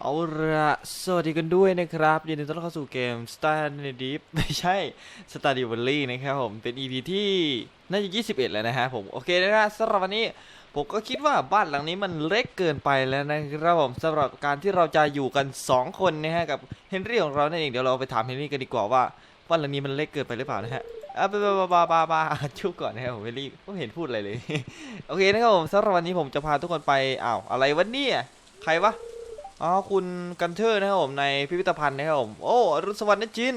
เอาละสวัสดีกันด้วยนะครับ ยินดีต้อนรับเข้าสู่เกม Star d e e p ไม่ใช่ Star d e v a l l y นะครับผม เป็น EP ที่น่าจะ 21 แล้วนะฮะผม โอเคนะฮะสำหรับวันนี้ ผมก็คิดว่าบ้านหลังนี้มันเล็กเกินไปแล้วนะครับผมสำหรับการที่เราจะอยู่กัน 2 คนนะฮะกับเฮนรี่ของเรานั่นเอง เดี๋ยวเราไปถามเฮนรี่กันดีกว่าว่าบ้านหลังนี้มันเล็กเกินไปหรือเปล่านะฮะอะบาบาบาบาบาชุบก่อนนะครับผมเฮนรี่ไม่เห็นพูดอะไรเลย โอเคนะครับผมสำหรับวันนี้ผมจะพาทุกคนไปอ้าวอะไรวะเนี่ย ใครวะ อ๋อคุณกันเทอร์นะครับผมในพิพิธภัณฑ์นะครับผมโอ้อรุณสวัสดิ์นะจิน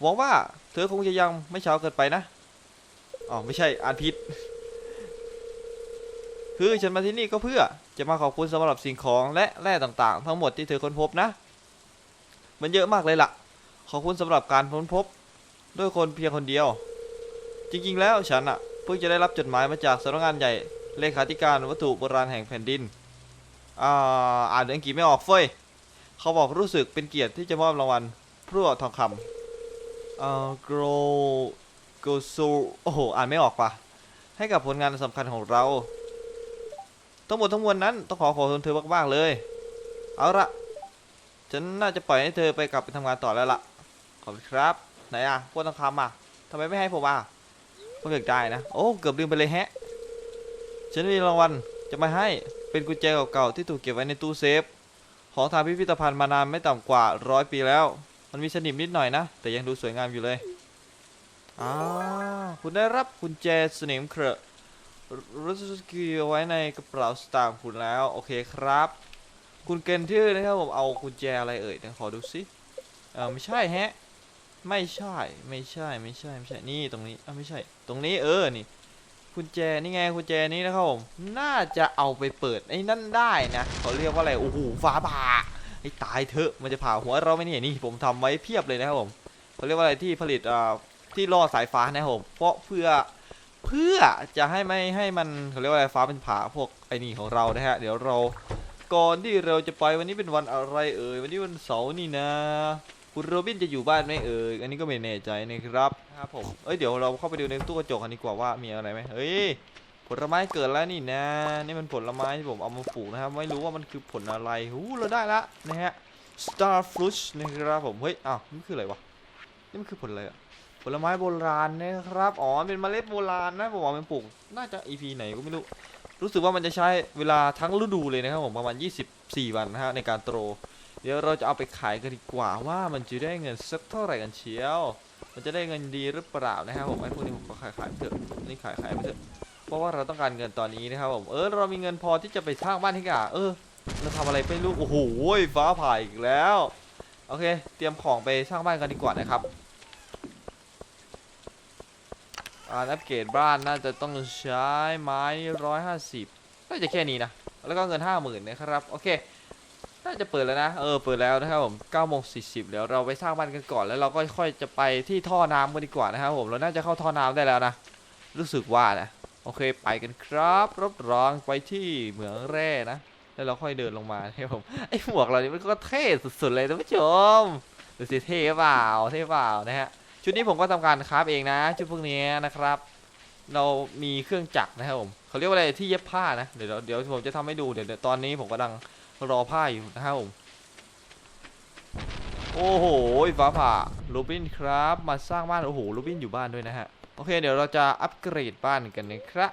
หวังว่าเธอคงจะยังไม่เช้าเกินไปนะอ๋อไม่ใช่อ่านผิดคือฉันมาที่นี่ก็เพื่อจะมาขอบคุณสำหรับสิ่งของและแร่ต่างๆ ทั้งหมดที่เธอค้นพบนะ มันเยอะมากเลยล่ะ ขอบคุณสำหรับการค้นพบ ด้วยคนเพียงคนเดียว จริงๆแล้วฉันอะเพิ่งจะได้รับจดหมายมาจากสำนักงานใหญ่เลขาธิการวัตถุโบราณแห่งแผ่นดิน อ่าอ่านอังกฤษไม่ออกเฟ้ยเขาบอกรู้สึกเป็นเกียรติที่จะมอบรางวัลพลั่วทองคำอ่า grow go so โอ้โหอ่านไม่ออกปะให้กับผลงานสำคัญของเราทั้งหมดทั้งมวลนั้นต้องขอขอบคุณเธอมากๆเลย เอาละฉันน่าจะปล่อยให้เธอไปกลับไปทำงานต่อแล้วล่ะ ขอบคุณครับ ไหนอะพวกทองคำอะทำไมไม่ให้ผมอะผมอยากได้นะ โอ้ เกือบลืมไปเลยแฮะ ฉันมีรางวัลจะมาให้ เป็นกุญแจเก่าๆที่ถูกเก็บไว้ในตู้เซฟ ของทางพิพิธภัณฑ์มานานไม่ต่ำกว่าร้อยปีแล้ว มันมีสนิมนิดหน่อยนะ แต่ยังดูสวยงามอยู่เลยอ่าคุณได้รับกุญแจสนิมเคราะรู้สึกเอาไว้ในกระเป๋าสตางค์คุณแล้ว โอเคครับ คุณเกนที่นะครับผมเอากุญแจอะไรเอ่ยเดี๋ยวขอดูสิเออไม่ใช่แฮะ ไม่ใช่ ไม่ใช่ ไม่ใช่ ไม่ใช่ นี่ตรงนี้อะไม่ใช่ ตรงนี้เออ นี่ กุญแจนี่ไงกุญแจนี้นะครับผมน่าจะเอาไปเปิดไอ้นั่นได้นะเขาเรียกว่าอะไรโอ้โหฟ้าผ่าไอ้ตายเถอะมันจะผ่าหัวเราไหมเนี่ยนี่ผมทำไว้เพียบเลยนะครับผมเขาเรียกว่าอะไรที่ผลิตอ่าที่ล่อสายฟ้านะครับผมเพราะเพื่อเพื่อจะให้ไม่ให้มันเขาเรียกว่าอะไรฟ้าเป็นผ่าพวกไอ้นี่ของเรานะฮะเดี๋ยวเราก่อนที่เราจะไปวันนี้เป็นวันอะไรเอ่ยวันนี้วันเสาร์นี่นะ คุณโรบินจะอยู่บ้านไหมเอ่ยอันนี้ก็ไม่แน่ใจนะครับครับผมเอ้ยเดี๋ยวเราเข้าไปดูในตู้กระจกกันดีกว่าว่ามีอะไรไหมเฮ้ยผลไม้เกิดแล้วนี่นะนี่มันผลไม้ที่ผมเอามาปลูกนะครับไม่รู้ว่ามันคือผลอะไรหูเราได้ละนะฮะ star fruit นะครับผมเฮ้ยอ้าวนี่คืออะไรวะนี่มันคือผลอะไรอะผลไม้โบราณนะครับอ๋อเป็นเมล็ดโบราณนะผมเอาไปปลูกน่าจะ EP ไหนก็ไม่รู้รู้สึกว่ามันจะใช้เวลาทั้งฤดูเลยนะครับผมประมาณ 24 วันนะฮะในการโต เดี๋ยวเราจะเอาไปขายกันดีกว่าว่ามันจะได้เงินสักเท่าไหร่กันเชียว มันจะได้เงินดีหรือเปล่านะครับผมไอ้พวกนี้ผมก็ขายขายไปเถอะนี่ขายขายไปเถอะเพราะว่าเราต้องการเงินตอนนี้นะครับผมเออเรามีเงินพอที่จะไปสร้างบ้านที่กาเออเราทำอะไรไม่รู้โอ้โหฟ้าผ่าอีกแล้วโอเค เตรียมของไปสร้างบ้านกันดีกว่านะครับอ่าอัปเกรดบ้านน่าจะต้องใช้ไม้ร้อยห้าสิบน่าจะแค่นี้นะ แล้วก็เงินห้าหมื่นนะครับ โอเค น่าจะเปิดแล้วนะ เออ เปิดแล้วนะครับผม9โมง40เดี๋ยวเราไปสร้างบ้านกันก่อน แล้วเราก็ค่อยจะไปที่ท่อน้ำกันดีกว่านะครับผม เราน่าจะเข้าท่อน้ำได้แล้วนะ รู้สึกว่านะ โอเค ไปกันครับรับรองไปที่เหมืองแร่นะ แล้วเราค่อยเดินลงมาครับผม ไอหมวกเรานี่มันก็เท่สุดๆเลยท่านผู้ชม ดูสิเท่เปล่า เท่เปล่านะฮะ ชุดนี้ผมก็ทำการคราฟเองนะ ชุดพวกนี้นะครับ เรามีเครื่องจักรนะครับผม เขาเรียกว่าอะไรที่เย็บผ้านะ เดี๋ยวเดี๋ยวผมจะทำให้ดูเดี๋ยวเดี๋ยวตอนนี้ผมกำลัง รอผ้าอยู่นะครับผม โอ้โหฟ้าผ่าโรบินครับมาสร้างบ้าน โอ้โหโรบินอยู่บ้านด้วยนะฮะ โอเค เดี๋ยวเราจะอัปเกรดบ้านกันนะครับ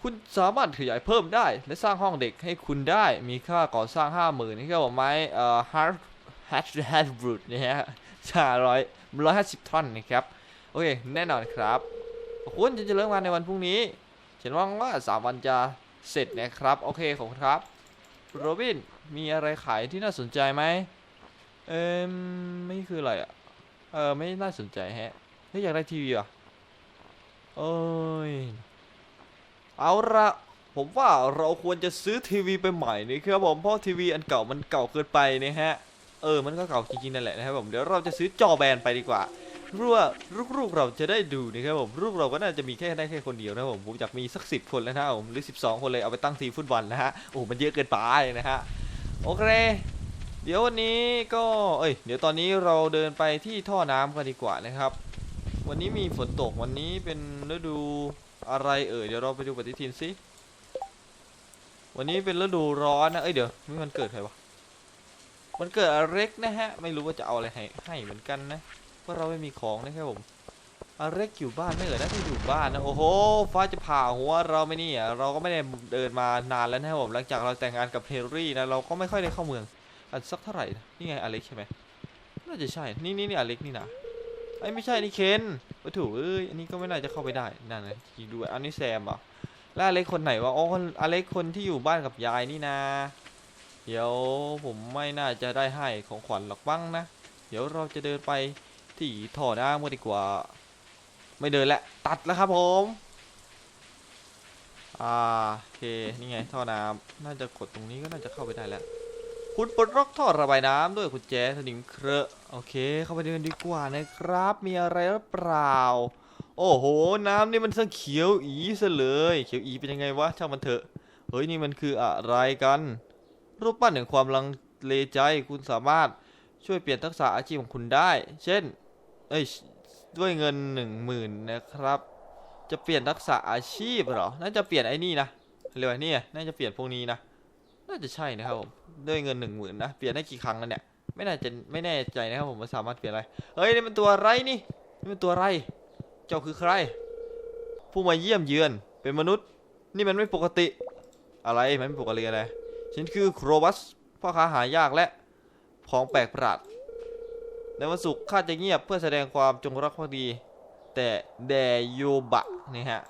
คุณสามารถขยายเพิ่มได้ และสร้างห้องเด็กให้คุณได้มีค่าก่อสร้าง 5 0,000นี่ก็บอกไม้เอ่อฮาร์ดแฮชแฮชบรูดนะฮะชาร้อยร้อยห้าสิบท่อนนะครับ โอเค แน่นอนครับ คุณจะจะเริ่มงานในวันพรุ่งนี้ฉันวังว่าสามวันจะเสร็จนะครับ โอเคขอบคุณครับ โรบิน มีอะไรขายที่น่าสนใจไหมเอ่มไม่คืออะไรอะเออไม่น่าสนใจแฮะเฮ้ยอยากได้ทีวีอะเอ้ย เอาละผมว่าเราควรจะซื้อทีวีไปใหม่นี่ครับผมเพราะทีวีอันเก่ามันเก่าเกินไปนะฮะ เออมันก็เก่าจริงๆนั่นแหละนะครับผมเดี๋ยวเราจะซื้อจอแบนไปดีกว่า เพื่อว่าลูกๆเราจะได้ดูนะครับผมลูกเราก็น่าจะมีแค่ได้แค่คนเดียวนะครับผมผมอยากมีสักสิบคนแล้วนะครับผมหรือสิบสองคนเลยเอาไปตั้งทีมฟุตบอลนะฮะโอ้มันเยอะเกินไปนะฮะโอเคเดี๋ยววันนี้ก็เอ้ยเดี๋ยวตอนนี้เราเดินไปที่ท่อน้ำกันดีกว่านะครับ วันนี้มีฝนตกวันนี้เป็นฤดูอะไรเอ่ยเดี๋ยวเราไปดูปฏิทินสิวันนี้เป็นฤดูร้อนนะเอ้ยเดี๋ยวมันเกิดใครวะมันเกิดอเล็กนะฮะ ไม่รู้ว่าจะเอาอะไรให้ให้เหมือนกันนะ เพราะเราไม่มีของนะครับผมอเล็กอยู่บ้านไม่เอ่ยน่าจะอยู่บ้านนะโอ้โหฟ้าจะผ่าหัวเราไหม่นี่เราก็ไม่ได้เดินมานานแล้วนะครับผมหลังจากเราแต่งงานกับเฮนรี่นะเราก็ไม่ค่อยได้เข้าเมืองกันสักเท่าไหร่นี่ไงอเล็กใช่ไหมน่าจะใช่นี่นี่นี่อเล็กนี่นะไอ้ไม่ใช่นี่เคนวัตถุเอ้ยอันนี้ก็ไม่น่าจะเข้าไปได้นั่นนะจริงด้วยอันนี้แซมอะแล้วอเล็กคนไหนวะอ๋อคนอเล็กคนที่อยู่บ้านกับยายนี่นะเดี๋ยวผมไม่น่าจะได้ให้ของขวัญหรอกบ้างนะ เดี๋ยวเราจะเดินไป ที่ท่อน้ำกันดีกว่า ไม่เดินแล้วตัดแล้วครับผมอ่าโอเคนี่ไงท่อน้ำน่าจะกดตรงนี้ก็น่าจะเข้าไปได้แล้วคุณปลดล็อกท่อระบายน้ำด้วยคุณแจสนิมเคราะห์โอเค เข้าไปเดินดีกว่านะครับ มีอะไรหรือเปล่า โอ้โห น้ำนี่มันช่างเขียวอีซะเลย เขียวอีเป็นยังไงวะช่างมันเถอะเฮ้ยนี่มันคืออะไรกัน รูปปั้นแห่งความลังเลใจคุณสามารถช่วยเปลี่ยนทักษะอาชีพของคุณได้ เช่น เอ้ยด้วยเงินหนึ่งหมื่นนะครับ จะเปลี่ยนทักษะอาชีพเหรอ น่าจะเปลี่ยนไอ้นี่นะเรียกว่านี่น่าจะเปลี่ยนพวกนี้นะ น่าจะใช่นะครับผม ด้วยเงินหนึ่งหมื่นนะ เปลี่ยนได้กี่ครั้งแล้วเนี่ย ไม่น่าจะไม่แน่ใจนะครับผมว่าสามารถเปลี่ยนอะไร เฮ้ยนี่มันตัวอะไรนี่ นี่มันตัวอะไร เจ้าคือใคร ผู้มาเยี่ยมเยือน เป็นมนุษย์ นี่มันไม่ปกติ อะไรมันไม่ปกติอะไร ฉันคือโครบัส พ่อค้าหายากและ ของแปลกประหลาด ในวันศุกร์ข้าจะเงียบเพื่อแสดงความจงรักภักดี แต่แดโยบะนี่ฮะ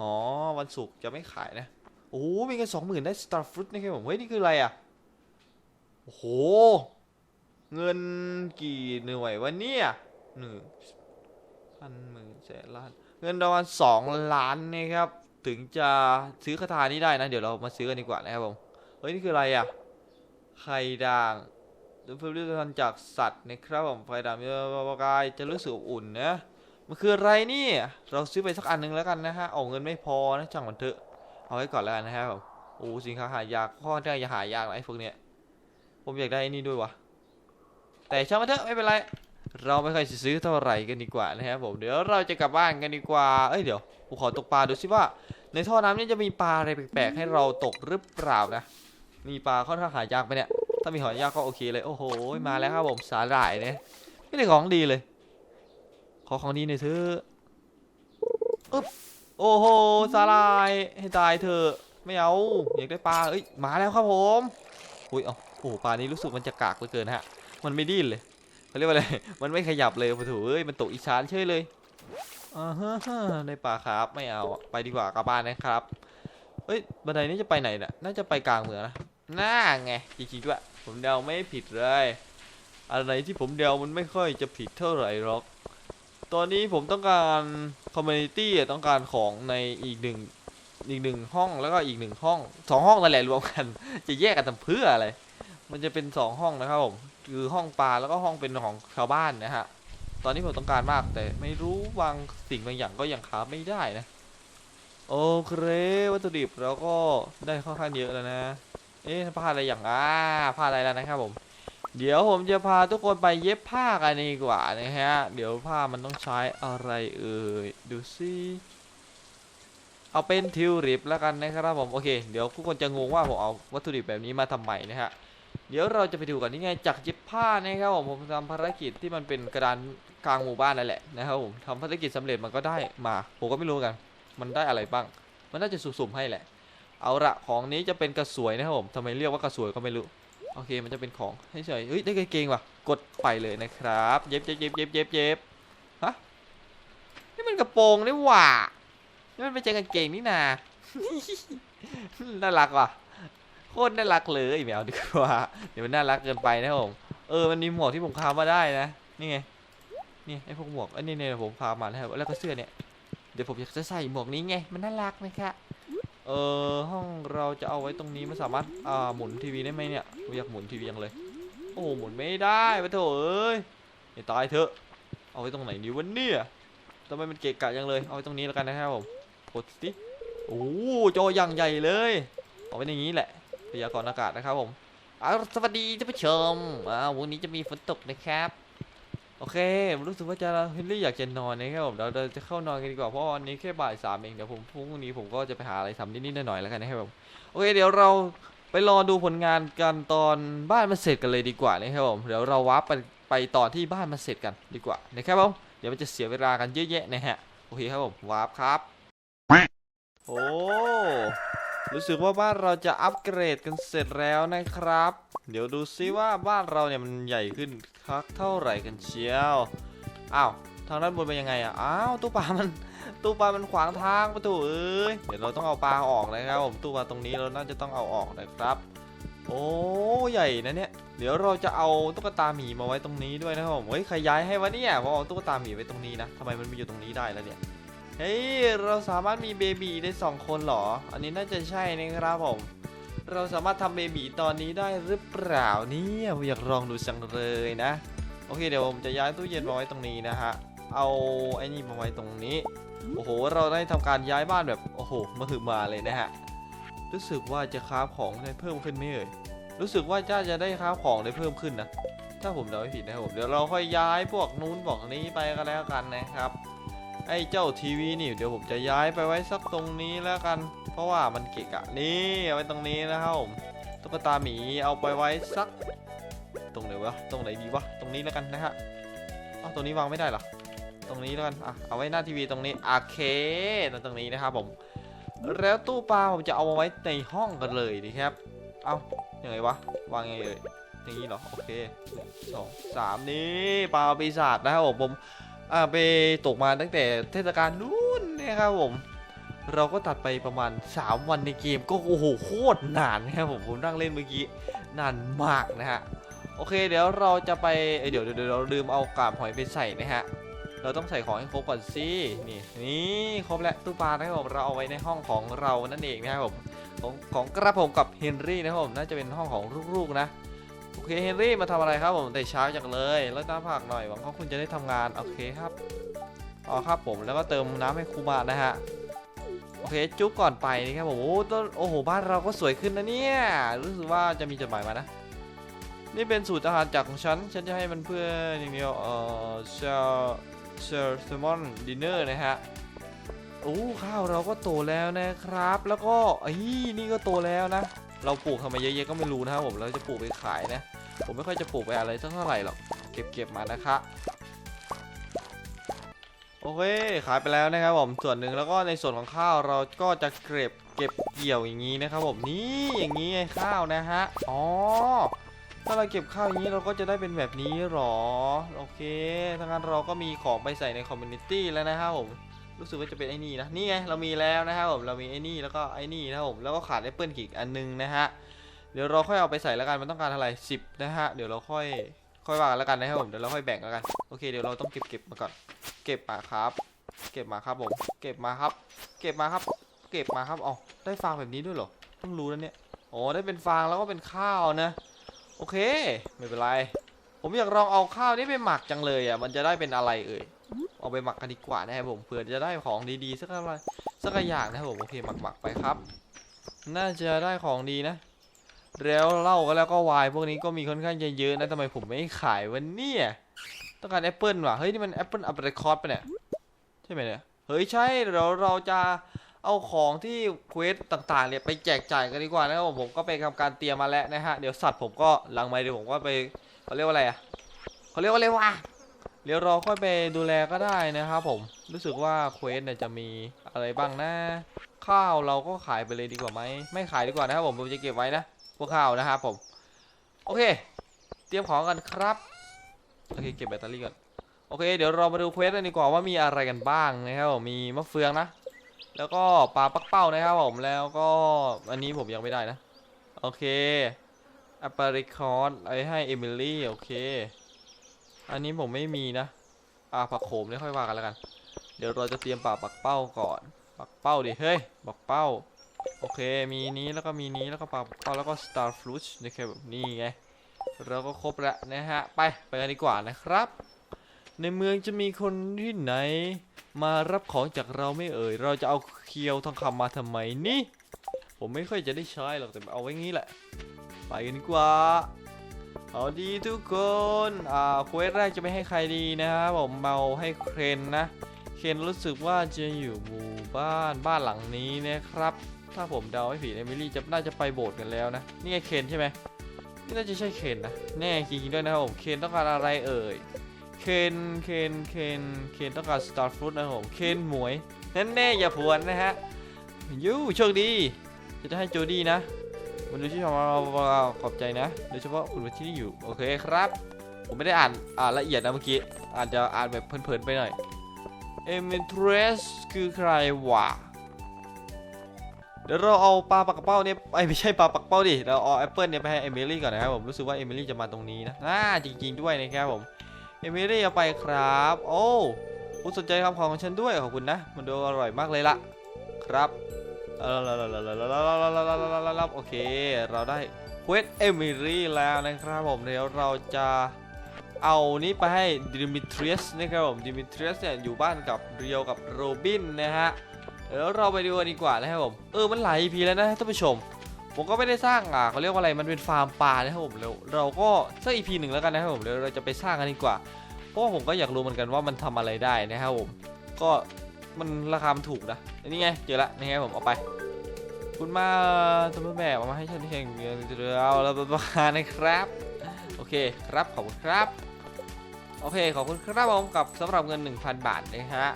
อ๋อ วันศุกร์จะไม่ขายนะ โอ้โหมีเงินสองหมื่นได้สตาร์ฟรุตนะครับผม เฮ้ย นี่คืออะไรอะ โอ้โห เงินกี่หน่วยวะเนี่ยหนึ่งพันหมื่นแสนล้าน เงินประมาณสองล้านนะครับ ถึงจะซื้อคาถานี้ได้นะ เดี๋ยวเรามาซื้อกันดีกว่านะครับผม เฮ้ย นี่คืออะไรอะไข่ด่าง เพื่อเลือดพันธุ์จากสัตว์นะครับผมไข่ด่างมีประกายจะรู้สึกอุ่นนะมันคืออะไรนี่ เราซื้อไปสักอันหนึ่งแล้วกันนะฮะเอาเงินไม่พอนะจังมันเถอะเอาไว้ก่อนแล้วกันนะครับผมโอ้สินค้าหายากข้อได้จะหายากนะไอ้พวกเนี้ยผมอยากได้อ้นี่ด้วยวะแต่ช่างมันเถอะไม่เป็นไรเราไม่ค่อยซื้อเท่าไหร่กันดีกว่านะครับผมเดี๋ยวเราจะกลับบ้านกันดีกว่าเอ้ยเดี๋ยวผมขอตกปลาดูสิว่า ในท่อน้ำนี่จะมีปลาอะไรแปลกๆให้เราตกหรือเปล่านะมีปลาค่อนข้างหายากไปเนี่ย ถ้ามีหอยยากก็โอเคเลย โอ้โห มาแล้วครับผมสาหร่ายเนี่ยไม่ได้ของดีเลย ขอของดีหน่อยเถอะอึ๊บโอ้โหสาหร่ายให้ตายเถอะไม่เอาอยากได้ปลาเอ้ยมาแล้วครับผมอุ้ยเอาโอ้โหปลานี้รู้สึกมันจะกากเหลือเกินฮะ มันไม่ดิ้นเลยเขาเรียกว่าอะไรมันไม่ขยับเลยโอ้โหเอ้ยมันตกอีชานเฉยเลยอ่าฮะฮะได้ปลาครับไม่เอาไปดีกว่ากลับบ้านนะครับเฮ้ยบันไดนี้จะไปไหนน่ะน่าจะไปกลางเมืองนะ น่าไงจริงๆด้วยผมเดาไม่ผิดเลย อะไรที่ผมเดามันไม่ค่อยจะผิดเท่าไหร่หรอก ตอนนี้ผมต้องการคอมมูนิตี้ต้องการของในอีกหนึ่งอีกหนึ่งห้องแล้วก็อีกหนึ่งห้องสองห้องนั่นแหละรวมกัน จะแยกกันทำเพื่ออะไร มันจะเป็นสองห้องนะครับผมคือห้องปลาแล้วก็ห้องเป็นของชาวบ้านนะฮะตอนนี้ผมต้องการมากแต่ไม่รู้บางสิ่งบางอย่างก็ยังค้าไม่ได้นะ โอเควัตถุดิบเราก็ได้ค่อนข้างเยอะแล้วนะ เอ๊ะผ้าอะไรอย่างอ่าผ้าอะไรแล้วนะครับผม เดี๋ยวผมจะพาทุกคนไปเย็บผ้ากันดีกว่านะฮะ เดี๋ยวผ้ามันต้องใช้อะไรเอ่ย ดูสิเอาเป็นทิวริปแล้วกันนะครับผม โอเค เดี๋ยวทุกคนจะงงว่าผมเอาวัตถุดิบแบบนี้มาทำไมนะฮะ เดี๋ยวเราจะไปดูกันนี่ไงจากเย็บผ้านะครับผม ผมทำภารกิจที่มันเป็นกระดานกลางหมู่บ้านนั่นแหละนะครับผมทำภารกิจสำเร็จมันก็ได้มา ผมก็ไม่รู้กัน มันได้อะไรบ้าง มันน่าจะสุ่มๆให้แหละ เอาละของนี้จะเป็นกระสวยนะครับผมทำไมเรียกว่ากระสวยก็ไม่รู้โอเคมันจะเป็นของให้เฉยเฮ้ยได้กางเกงว่ะกดไปเลยนะครับ เย็บเย็บเย็บเย็บเย็บเย็บฮะนี่มันกระโปรงนี่หว่านี่มันไม่ใช่กางเกงนี่นาน่ารักว่ะโคตรน่ารักเลยแมวดีกว่าเดี๋ยวมันน่ารักเกินไปนะครับผมเออมันมีหมวกที่ผมคามาได้นะนี่ไงนี่ไอ้พวกหมวกอันนี้เนี่ยผมพามาแล้วแล้วก็เสื้อเนี่ยเดี๋ยวผมอยากจะใส่หมวกนี้ไงมันน่ารักนะคะ เออห้องเราจะเอาไว้ตรงนี้ไมันสามารถอ่าหมุนทีวีได้ไหมเนี่ยอยากหมุนทีวียังเลย โอ้หมุนไม่ได้ปะโถเอ้ยอย่าตายเถอะ เอาไว้ตรงไหนดีวะเนี่ยทำไมมันเกะกะยังเลยเอาไว้ตรงนี้แล้วกันนะครับผมกดสิโอ้โจออย่างใหญ่เลยเอาไว้อย่างนี้แหละพยากรณ์อากาศนะครับผมอ้าสวัสดีท่านผู้ชมวันนี้จะมีฝนตกนะครับ โอเครู้สึกว่าจะเฮนรี่อยากจะนอนนะครับผมเดี๋ยวเราจะเข้านอนกันดีกว่าเพราะวันนี้แค่บ่ายสามเองเดี๋ยวผมพรุ่งนี้ผมก็จะไปหาอะไรทำนิดๆหน่อยๆแล้วกันนะครับผมโอเคเดี๋ยวเราไปรอดูผลงานกันตอนบ้านมันเสร็จกันเลยดีกว่านะครับผมเดี๋ยวเราวาร์ปไปไปตอนที่บ้านมันเสร็จกันดีกว่านะครับผมเดี๋ยวมันจะเสียเวลากันเยอะแยะนะฮะโอเคครับผมวาร์ปครับโอ้ รู้สึกว่าบ้านเราจะอัปเกรดกันเสร็จแล้วนะครับ เดี๋ยวดูซิว่าบ้านเราเนี่ยมันใหญ่ขึ้นคักเท่าไหร่กันเชียวอ้าวทางด้านบนเป็นยังไงอะอ้าวตู้ปลามันตู้ปลามันขวางทางประตูเอ้ยเดี๋ยวเราต้องเอาปลาออกนะครับผมตู้ปลาตรงนี้เราน่าจะต้องเอาออกนะครับ โอ้ใหญ่นะเนี่ยเดี๋ยวเราจะเอาตุ๊กตาหมีมาไว้ตรงนี้ด้วยนะครับผมเฮ้ยใครย้ายให้วะเนี่ยเพราะเอาตุ๊กตาหมีไว้ตรงนี้นะทำไมมันมาอยู่ตรงนี้ได้แล้วเนี่ย เฮ้ย เราสามารถมีเบบีได้สองคนเหรอ อันนี้น่าจะใช่นะครับผม เราสามารถทำเบบีตอนนี้ได้หรือเปล่าเนี่ยอยากลองดูจังเลยนะ โอเคเดี๋ยวผมจะย้ายตู้เย็นมาไว้ตรงนี้นะฮะ เอาไอ้นี่มาไว้ตรงนี้ โอ้โห เราได้ทำการย้ายบ้านแบบ โอ้โหมาถึงมาเลยนะฮะ รู้สึกว่าจะคราของได้เพิ่มขึ้นไหมเอ่ย รู้สึกว่าจ้าจะได้คราของได้เพิ่มขึ้นนะ ถ้าผมเดาไม่ผิดนะครับผม เดี๋ยวเราค่อยย้ายพวกนู้นบอกนี้ไปก็แล้วกันนะครับ ไอ้เจ้าทีวีนี่เดี๋ยวผมจะย้ายไปไว้สักตรงนี้แล้วกัน เพราะว่ามันเกะกะนี่เอาไว้ตรงนี้นะครับผมตุ๊กตาหมีเอาไปไว้สัก ตรงไหนวะตรงไหนดีวะตรงนี้แล้วกันนะฮะเอาตรงนี้วางไม่ได้เหรอตรงนี้แล้วกันอะเอาไว้หน้าทีวีตรงนี้โอเคตรงนี้นะครับผม แล้วตู้ปลาผมจะเอามาไว้ในห้องกันเลยดีครับ เอายังไงวะวางยังไงเอ่ยอย่างนี้เหรอโอเคสองสามนี่ปลาปีศาจนะครับผม อ่าไปตกมาตั้งแต่เทศกาลนู้นนะครับผม เราก็ตัดไปประมาณ 3 วันในเกมก็โอ้โหโคตรนานนะครับผมผมนั่งเล่นเมื่อกี้นานมากนะฮะโอเคเดี๋ยวเราจะไปเเดี๋ยวเดี๋ยวเราลืมเอากาบหอยไปใส่นะฮะเราต้องใส่ของให้ครบก่อนสินี่นี่ครบแล้วตู้ปลานะครับผมเราเอาไว้ในห้องของเรานั่นเองนะครับผมของของกระผมกับเฮนรี่นะครับผมน่าจะเป็นห้องของลูกๆนะ เคเฮนรี่มาทำอะไรครับผมแต่เช้าจังเลยแล้วตามผักหน่อยหวังว่าคุณจะได้ทำงานโอเคครับอ๋อครับผมแล้วก็เติมน้ำให้คูมานะฮะโอเคจุ๊บก่อนไปนี่ครับผมโอ้ต้นโอ้โหบ้านเราก็สวยขึ้นนะเนี่ยรู้สึกว่าจะมีจดหมายมานะ นี่เป็นสูตรอาหารจากของฉัน ฉันจะให้มันเพื่ออย่างเดียวเอ่อเชลเชลแซมอนดินเนอร์นะฮะโอ้ข้าวเราก็โตแล้วนะครับ แล้วก็ไอ้นี่ก็โตแล้วนะ เราปลูกทำไมเยอะๆก็ไม่รู้นะครับผมเราจะปลูกไปขายนะ ผมไม่ค่อยจะปลูกไปอะไรสักเท่าไหร่หรอก เก็บเก็บมานะคะ โอเค ขายไปแล้วนะครับผม ส่วนหนึ่งแล้วก็ในส่วนของข้าวเราก็จะเก็บเก็บเกี่ยวอย่างนี้นะครับผม นี่อย่างนี้ไงข้าวนะฮะ อ๋อ ถ้าเราเก็บข้าวอย่างนี้เราก็จะได้เป็นแบบนี้หรอ โอเคถ้างั้นเราก็มีของไปใส่ในคอมมูนิตี้แล้วนะครับผมรู้สึกว่าจะเป็นไอ้นี่นะ นี่ไง เรามีแล้วนะครับผม เรามีไอ้นี่แล้วก็ไอ้นี่นะครับผม แล้วก็ขาดแอปเปิลอีกอันนึงนะฮะ เดี๋ยวเราค่อยเอาไปใส่แล้วกันมันต้องการเท่าไรสิบนะฮะเดี๋ยวเราค่อยค่อยว่ากันแล้วกันนะครับผมเดี๋ยวเราค่อยแบ่งแล้วกันโอเคเดี๋ยวเราต้องเก็บเก็บมาก่อน เก็บมาครับ เก็บมาครับผมเก็บมาครับ เก็บมาครับ เก็บมาครับอ๋อได้ฟางแบบนี้ด้วยเหรอเพิ่งรู้แล้วเนี่ยอ๋อได้เป็นฟางแล้วก็เป็นข้าวนะ โอเค ไม่เป็นไรผมอยากลองเอาข้าวนี้ไปหมักจังเลยอะมันจะได้เป็นอะไรเอ่ยเอาไปหมักกันดีกว่านะครับผมเผื่อจะได้ของดีๆสักอะไรสักอย่างนะครับผมโอเคหมักหมักๆไปครับ น่าจะได้ของดีนะ แล้วเหล้าก็แล้วก็ไวน์พวกนี้ก็มีค่อนข้างจะเยอะนะทำไมผมไม่ขายวันนี้ต้องการแอปเปิลว่ะเฮ้ยนี่มันแอปเปิลอัปเดตคอร์สปะเนี่ยใช่ไหมเนี่ยเฮ้ยใช่เดี๋ยวเราจะเอาของที่เควสต่างๆเนี่ยไปแจกจ่ายกันดีกว่านะครับผมก็ไปทำการเตรียมมาแล้วนะฮะเดี๋ยวสัตว์ผมก็หลังไมค์เดี๋ยวผมก็ไปเขาเรียกว่าอะไรอะเขาเรียกว่าอะไรวะเดี๋ยวราค่อยไปดูแลก็ได้นะครับผมรู้สึกว่าเควสเนี่ยจะมีอะไรบ้างนะข้าวเราก็ขายไปเลยดีกว่าไหมไม่ขายดีกว่านะครับผมผมจะเก็บไว้นะ พวกข้าวนะครับผม โอเค เตรียมของกันครับ โอเค เก็บแบตเตอรี่ก่อน โอเค เดี๋ยวเรามาดูเควสกันดีกว่าว่ามีอะไรกันบ้างนะครับผมมีมะเฟืองนะ แล้วก็ปลาปักเป้านะครับผม แล้วก็อันนี้ผมยังไม่ได้นะ โอเคแอปเปิลคอร์ดไอ้ให้เอมิลี่ โอเค อันนี้ผมไม่มีนะ อ่าผักโขมเนี่ยค่อยว่ากันแล้วกัน เดี๋ยวเราจะเตรียมปลาปักเป้าก่อน ปักเป้าดิ เฮ้ยปักเป้า โอเค มีนี้แล้วก็มีนี้แล้วก็ปลาปักเป้าแล้วก็ star fruit นะครับนี่ไง เราก็ครบแล้วนะฮะ ไป ไปกันดีกว่านะครับ ในเมืองจะมีคนที่ไหน มารับของจากเราไม่เอ่ย เราจะเอาเคียวทองคำมาทำไมนี่ ผมไม่ค่อยจะได้ใช้หรอก แต่เอาไว้งี้แหละ ไปกันดีกว่า เอาดีทุกคน อ่าเควสแรกจะไม่ให้ใครดีนะครับผมเมาให้เคนนะ เคนรู้สึกว่าจะอยู่หมู่บ้านบ้านหลังนี้นะครับ ถ้าผมเดาไม่ผิดเอมิลี่จะน่าจะไปโบสถ์กันแล้วนะ นี่ไงเคนใช่ไหมนี่น่าจะใช่เคนนะ แน่จริงๆด้วยนะครับผม เคนต้องการอะไรเอ่ย เคน เคน เคน เคนต้องการสตาร์ฟรุตนะครับผม เคนหมวยนั่นแน่อย่าผวนนะฮะ ยูโชคดีจะจะให้โจดี้นะมันดูที่ชมเราขอบใจนะ โดยเฉพาะคุณที่นี่อยู่ โอเคครับ ผมไม่ได้อ่านอ่านละเอียดนะเมื่อกี้ อาจจะอ่านแบบเพลินๆไปหน่อย เอเมนทรสคือใครวะ เดี๋ยวเราเอาปลาปักเป้าเนี่ยไอไม่ใช่ปลาปักเป้าดิ เราเอาแอปเปิลเนี่ยไปให้เอมิลี่ก่อนนะครับผม รู้สึกว่าเอมิลี่จะมาตรงนี้นะอ่าจริงๆด้วยนะครับผม เอมิลี่เอาไปครับ โอ้คุณสนใจคำของฉันด้วยขอบคุณนะ มันดูอร่อยมากเลยล่ะครับโอเค เราได้เควสเอมิลี่แล้วนะครับผม เดี๋ยวเราจะเอานี้ไปให้ดิมิทรีสนะครับผม ดิมิทรีสเนี่ยอยู่บ้านกับเรียวกับโรบินนะฮะ เดี๋ยวเราไปดูกันดีกว่านะครับผมเออมันหลาย EP แล้วนะท่านผู้ชม ผมก็ไม่ได้สร้างอะเขาเรียกว่าอะไรมันเป็นฟาร์มปลานะครับผมแล้วเราก็สัก EP หนึ่งแล้วกันนะครับผมเดี๋ยวเราจะไปสร้างกันดีกว่า เพราะว่าผมก็อยากรู้เหมือนกันว่ามันทำอะไรได้นะครับผมก็มันราคามันถูกนะนนี้ไงเจอละนี่ไงผมเอาไปคุณมาทำแบบเอามาให้ฉันแข่งเงินเดือนเราประมาณนะครับ โอเคครับขอบคุณครับ โอเคขอบคุณครับผมกับสำหรับเงิน 1,000 บาทนะฮะ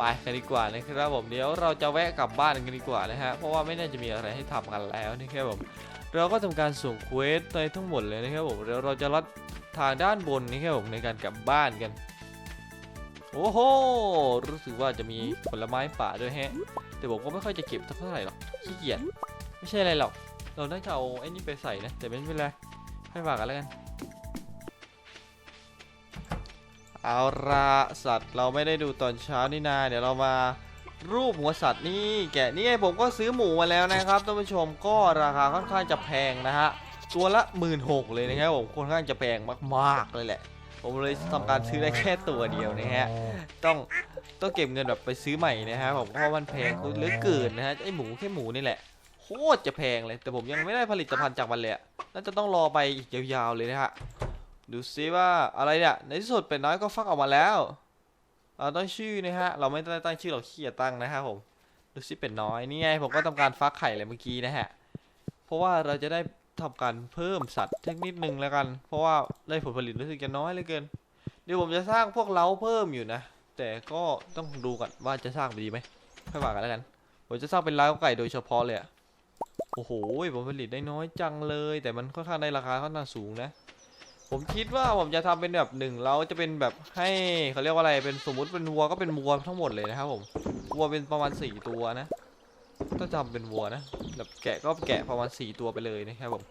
ไปกันดีกว่านะครับผมเดี๋ยวเราจะแวะกลับบ้านกันดีกว่านะฮะเพราะว่าไม่น่าจะมีอะไรให้ทำกันแล้วนะครับผมเราก็ทำการส่งเควสในทั้งหมดเลยนะครับผมเดี๋ยวเราจะลัดทางด้านบนนะครับผมในการกลับบ้านกันโอ้โหรู้สึกว่าจะมีผลไม้ป่าด้วยแฮะ แต่ผมก็ไม่ค่อยจะเก็บเท่าไหร่หรอกขี้เกียจไม่ใช่อะไรหรอก เราน่าจะเอาไอ้นี่ไปใส่นะ แต่ไม่เป็นไรให้ฝากกันแล้วกัน เอาละสัตว์เราไม่ได้ดูตอนเช้านี่นา เดี๋ยวเรามารูปหัวสัตว์นี่แกะนี่ไงผมก็ซื้อหมูมาแล้วนะครับท่านผู้ชมก็ราคาค่อนข้างจะแพงนะฮะตัวละหมื่นหกเลยนะครับผมค่อนข้างจะแพงมากๆเลยแหละ ผมเลยทำการซื้อได้แค่ตัวเดียวนะฮะต้องต้องเก็บเงินแบบไปซื้อใหม่นะฮะผมเพราะมันแพงเหลือเกินนะฮะไอหมูแค่หมูนี่แหละโคตรจะแพงเลย แต่ผมยังไม่ได้ผลิตภัณฑ์จากมันเลยน่าจะต้องรอไปอีกยาวๆเลยนะฮะ ดูซิว่าอะไรเนี่ย ในที่สุดเป็ดน้อยก็ฟักออกมาแล้ว เราต้องชื่อนะฮะ เราไม่ได้ตั้งชื่อเราขี้เกียจตั้งนะฮะผม ดูซิเป็ดน้อย นี่ไงผมก็ทำการฟักไข่เลยเมื่อกี้นะฮะ เพราะว่าเราจะได้ทำการเพิ่มสัตว์เทคนิดนึงแล้วกัน เพราะว่าได้ผลผลิตรู้สึกจะน้อยเหลือเกิน เดี๋ยวผมจะสร้างพวกเล้าเพิ่มอยู่นะ แต่ก็ต้องดูก่อนว่าจะสร้างดีไหมค่อยว่ากันแล้วกัน ผมจะสร้างเป็นเล้าไก่โดยเฉพาะเลยอะโอ้โหผลผลิตได้น้อยจังเลย แต่มันค่อนข้างได้ราคาค่อนข้างสูงนะ ผมคิดว่าผมจะทำเป็นแบบหนึ่งเราจะเป็นแบบให้เขาเรียกว่าอะไรเป็นสมมุติเป็นวัวก็เป็นวัวทั้งหมดเลยนะครับผมวัวเป็นประมาณสี่ตัวนะถ้าจำเป็นวัวนะแบบแกะก็แกะประมาณสี่ตัวไปเลยนะครับผม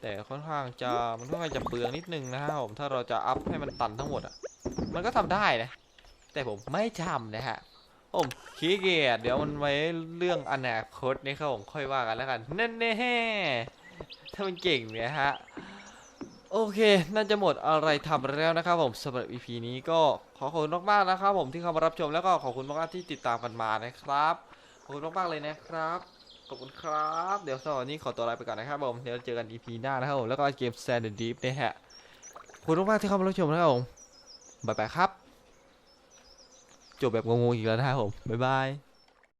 แต่ค่อนข้างจะมันค่อนข้างจะเปลืองนิดนึงนะครับผมถ้าเราจะอัพให้มันตันทั้งหมดอะมันก็ทำได้นะแต่ผมไม่ทำนะฮะผมขี้เกียจเดี๋ยวมันไว้เรื่องอนาคตนี่ครับผมค่อยว่ากันแล้วกันนั่นแน่ถ้ามันเก่งเนี่ยฮะ โอเค น่าจะหมดอะไรทำแล้วนะครับผมสำหรับ EP นี้ก็ขอขอบคุณมากๆนะครับผมที่เข้ามารับชมแล้วก็ขอบคุณมากๆที่ติดตามกันมานะครับ ขอบคุณมากๆเลยนะครับ ขอบคุณครับ เดี๋ยวสำหรับวันนี้ขอตัวลาไปก่อนนะครับผม เดี๋ยวเจอกัน EP หน้านะครับผมแล้วก็เกม Sand and Deep นะฮะ ขอบคุณมากๆที่เข้ามารับชมนะครับผม บ๊ายบายครับ จบแบบงงๆอีกแล้วนะครับผม บ๊ายบาย